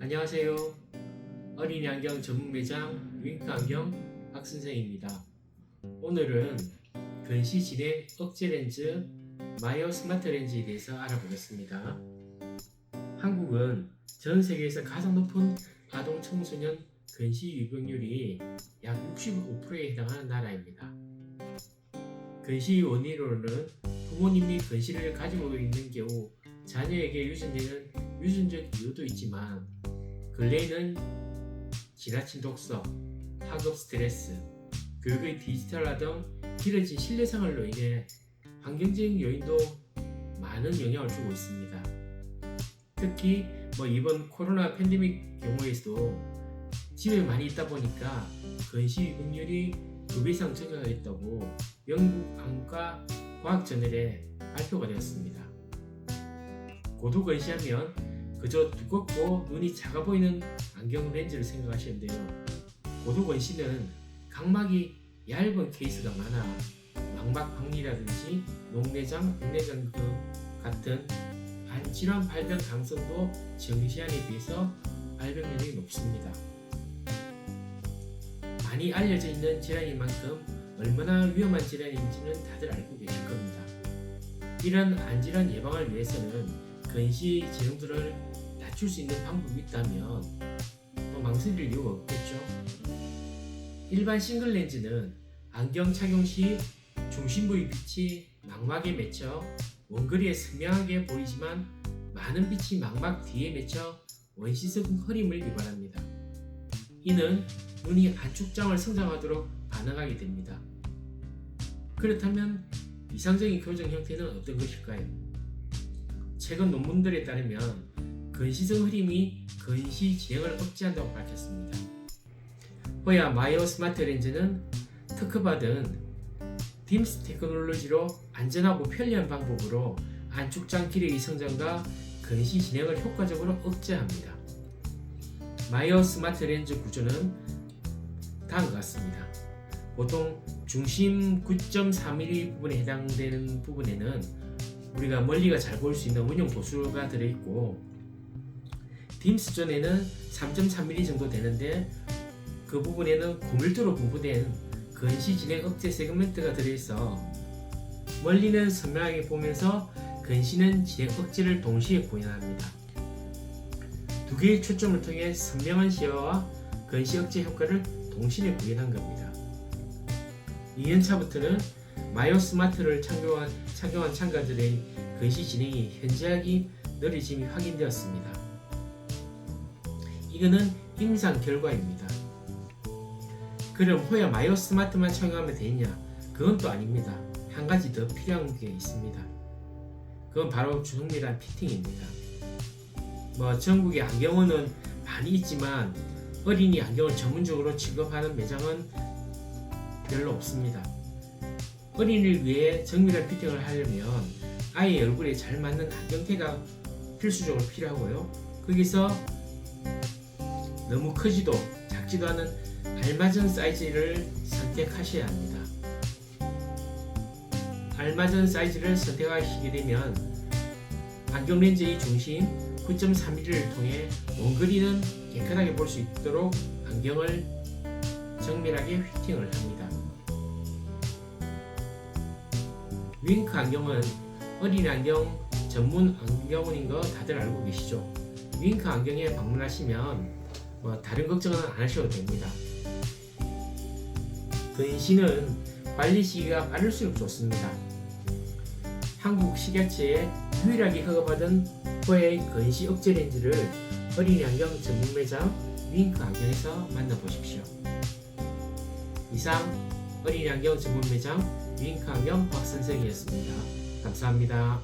안녕하세요. 어린이 안경 전문 매장 윙크 안경 박 선생입니다. 오늘은 근시 진행 억제 렌즈 마이어 스마트 렌즈에 대해서 알아보겠습니다. 한국은 전 세계에서 가장 높은 아동 청소년 근시 유병률이 약 65%에 해당하는 나라입니다. 근시 원인으로는 부모님이 근시를 가지고 있는 경우 자녀에게 유전되는 유전적 이유도 있지만 근래에는 지나친 독서, 학업 스트레스, 교육의 디지털화 등 길어진 실내 생활로 인해 환경적인 요인도 많은 영향을 주고 있습니다. 특히 뭐 이번 코로나 팬데믹 경우에서도 집에 많이 있다 보니까 근시 유병률이 2배 이상 증가했다고 영국 안과 과학 저널에 발표가 되었습니다. 고도 근시하면 그저 두껍고 눈이 작아 보이는 안경 렌즈를 생각하시는데요. 고도 근시는 각막이 얇은 케이스가 많아 망막 박리라든지 녹내장, 백내장 등 같은 반질환 발병 가능성도 정시안에 비해서 발병률이 높습니다. 많이 알려져 있는 질환인 만큼 얼마나 위험한 질환인지는 다들 알고 계실 겁니다. 이런 안질환 예방을 위해서는 근시 지형들을 낮출 수 있는 방법이 있다면 또 망설일 이유가 없겠죠. 일반 싱글 렌즈는 안경 착용 시 중심 부위 빛이 망막에 맺혀 원거리에 선명하게 보이지만 많은 빛이 망막 뒤에 맺혀 원시성 흐림을 유발합니다. 이는 눈이 안축장을 성장하도록 반응하게 됩니다. 그렇다면 이상적인 교정 형태는 어떤 것일까요? 최근 논문들에 따르면 근시성 흐림이 근시 진행을 억제한다고 밝혔습니다. 호야 마이어 스마트 렌즈는 특허받은 딤스 테크놀로지로 안전하고 편리한 방법으로 안축장 기력의 성장과 근시 진행을 효과적으로 억제합니다. 마이어 스마트 렌즈 구조는 다음과 같습니다. 보통 중심 9.4mm 부분에 해당되는 부분에는 우리가 멀리가 잘 보일 수 있는 원형 도수가 들어있고 딤스존에는 3.3mm 정도 되는데 그 부분에는 고밀도로 분포된 근시 진행 억제 세그멘트가 들어있어 멀리는 선명하게 보면서 근시는 진행 억제를 동시에 구현합니다. 두 개의 초점을 통해 선명한 시야와 근시 억제 효과를 동시에 구현한 겁니다. 2년차부터는 마이오 스마트를 착용한, 착용한 참가들의 근시 진행이 현저하게 느려짐이 확인되었습니다. 이거는 임상 결과입니다. 그럼 호야 마이오 스마트만 착용하면 되냐? 그건 또 아닙니다. 한 가지 더 필요한 게 있습니다. 그건 바로 주성밀한 피팅입니다. 뭐 전국에 안경원은 많이 있지만 어린이 안경을 전문적으로 취급하는 매장은 별로 없습니다. 어린이를 위해 정밀한 피팅을 하려면 아이의 얼굴에 잘 맞는 안경테가 필수적으로 필요하고요. 거기서 너무 크지도 작지도 않은 알맞은 사이즈를 선택하셔야 합니다. 알맞은 사이즈를 선택하시게 되면 안경 렌즈의 중심 9.3mm를 통해 원거리는 깨끗하게 볼 수 있도록 안경을 정밀하게 휘팅을 합니다. 윙크 안경은 어린이 안경 전문 안경원인 거 다들 알고 계시죠? 윙크 안경에 방문하시면 뭐 다른 걱정은 안 하셔도 됩니다. 근시는 관리 시기가 빠를수록 좋습니다. 한국 식약처에 유일하게 허가받은 호의 근시 억제 렌즈를 어린이 안경 전문 매장 윙크 안경에서 만나보십시오. 이상 어린이 안경 전문 매장 안경 박선생이었습니다. 감사합니다.